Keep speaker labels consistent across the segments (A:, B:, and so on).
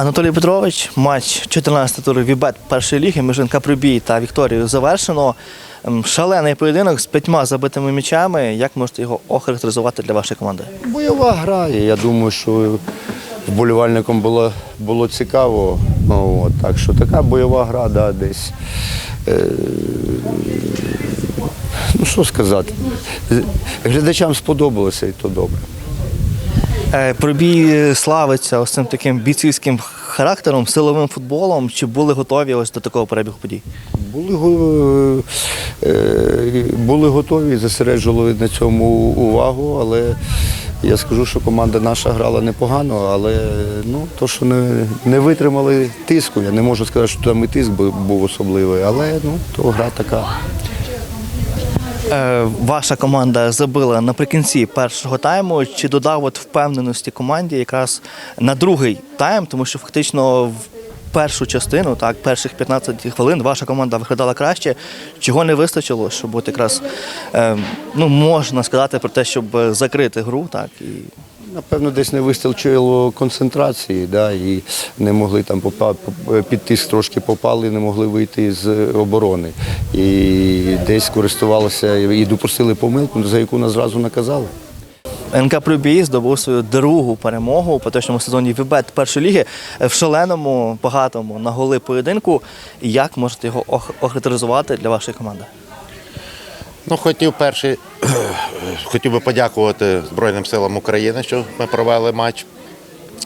A: Анатолій Петрович, матч 14 туру Вібет першої ліги між НК Прибій та Вікторією завершено. Ем, Шалений поєдинок з п'ятьма забитими м'ячами. Як можете його охарактеризувати для вашої команди?
B: Бойова гра. і Я думаю, що вболівальникам було, було цікаво. Ну, от, так що така бойова гра, да, десь. Е, ну що сказати? Глядачам сподобалося і то добре.
A: Е, Прибій славиться ось цим таким бійцівським характером, силовим футболом. Чи були готові ось до такого перебігу подій?
B: Були, е, були готові, зосереджували на цьому увагу, але я скажу, що команда наша грала непогано, але ну, то, що не, не витримали тиску, я не можу сказати, що там і тиск був особливий, але ну, то гра така.
A: Е, Ваша команда забила наприкінці першого тайму. Чи додав от впевненості команді якраз на другий тайм, тому що фактично в першу частину, так, перших 15 хвилин ваша команда виглядала краще. Чого не вистачило, щоб от якраз е, ну, можна сказати про те, щоб закрити гру, так і
B: Напевно, десь не вистачило концентрації, да, і не могли там під тиск трошки попали, не могли вийти з оборони. І десь користувалися і допустили помилку, за яку нас зразу наказали.
A: НК Прибій здобув свою другу перемогу у поточному сезоні Вібет першої ліги в шаленому, багатому на голи поєдинку. Як можете його охарактеризувати для вашої команди?
C: Ну, хотів перший, хотів би подякувати Збройним силам України, що ми провели матч.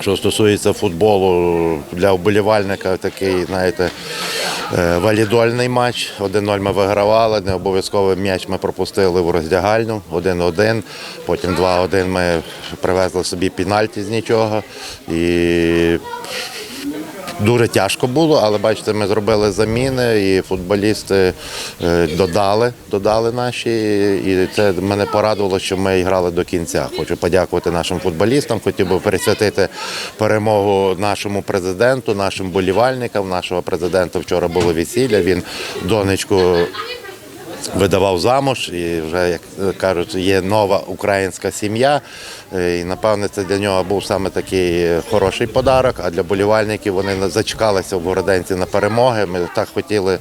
C: Що стосується футболу для вболівальника, такий, знаєте, е, валідольний матч. 1-0 ми вигравали, не обов'язково м'яч ми пропустили в роздягальню, 1-1. Потім 2-1 ми привезли собі пенальті з нічого. І Дуже тяжко було, але бачите, ми зробили заміни, і футболісти е, додали, додали наші. І це мене порадувало, що ми грали до кінця. Хочу подякувати нашим футболістам. Хотів би присвятити перемогу нашому президенту, нашим болівальникам. Нашого президента вчора було весілля. Він донечку видавав замуж, і вже, як кажуть, є нова українська сім'я. Е, І напевне це для нього був саме такий хороший подарок. А для болівальників вони зачекалися в Городенці на перемоги. Ми так хотіли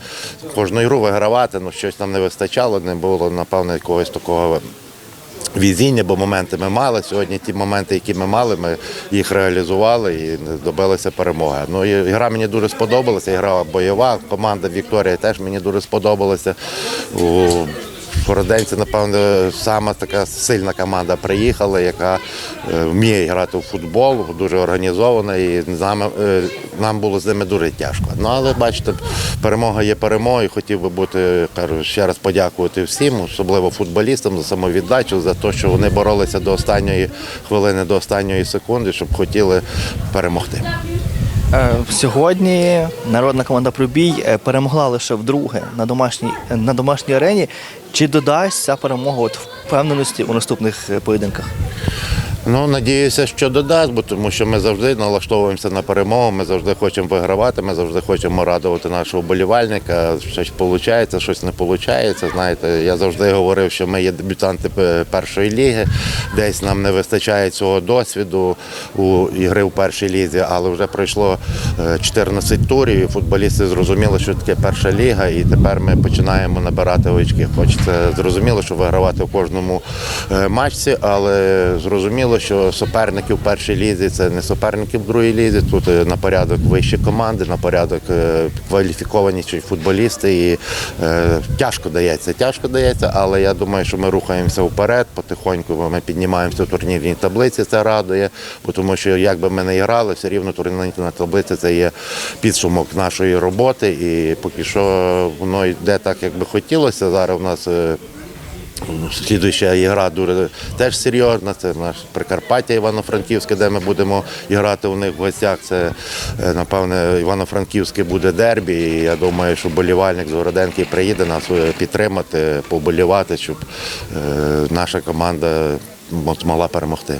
C: кожну ігру вигравати, але щось нам не вистачало, не було, напевно, якогось такого. Візіння, бо моменти ми мали. Сьогодні ті моменти, які ми мали, ми їх реалізували і добилися перемоги. Ну і гра мені дуже сподобалася. Гра бойова. Команда Вікторія теж мені дуже сподобалася. У Городенці, напевно, сама така сильна команда приїхала, яка е, вміє грати в футбол, дуже організована, і нам, е, нам було з ними дуже тяжко. Ну але бачите, перемога є перемогою. Хотів би бути кажу, ще раз подякувати всім, особливо футболістам за самовіддачу, за те, що вони боролися до останньої хвилини, до останньої секунди, щоб хотіли перемогти.
A: Е, Сьогодні народна команда Пробій е, перемогла лише вдруге на домашній, на домашній арені. Чи додасть ця перемога от впевненості у наступних е, поєдинках?
C: Ну, надіюся, що додасть, бо тому що ми завжди налаштовуємося на перемогу, ми завжди хочемо вигравати, ми завжди хочемо радувати нашого болівальника. Щось виходить, щось не виходить. Знаєте, я завжди говорив, що ми є дебютанти першої ліги, десь нам не вистачає цього досвіду у ігри в першій лізі, але вже пройшло е, 14 турів, і футболісти зрозуміли, що таке перша ліга, і тепер ми починаємо набирати очки. Хоч це зрозуміло, що вигравати в кожному е, матчі, але зрозуміло, що суперники в першій лізі це не суперники в другій лізі. Тут е, на порядок вищі команди, на порядок е, кваліфікованіші футболісти. І е, тяжко дається, тяжко дається, але я думаю, що ми рухаємося вперед, потихоньку ми піднімаємося в турнірній таблиці, це радує, тому що як би ми не грали, все рівно турнірна таблиця це є підсумок нашої роботи. І поки що воно йде так, як би хотілося. Зараз у нас. Слідуюча ігра дуже теж серйозна. Це наш Прикарпаття Івано-Франківське, де ми будемо грати у них в гостях. Це е, напевне Івано-Франківське буде дербі. І я думаю, що болівальник з Городенки приїде нас е, підтримати, поболівати, щоб е, наша команда змогла перемогти.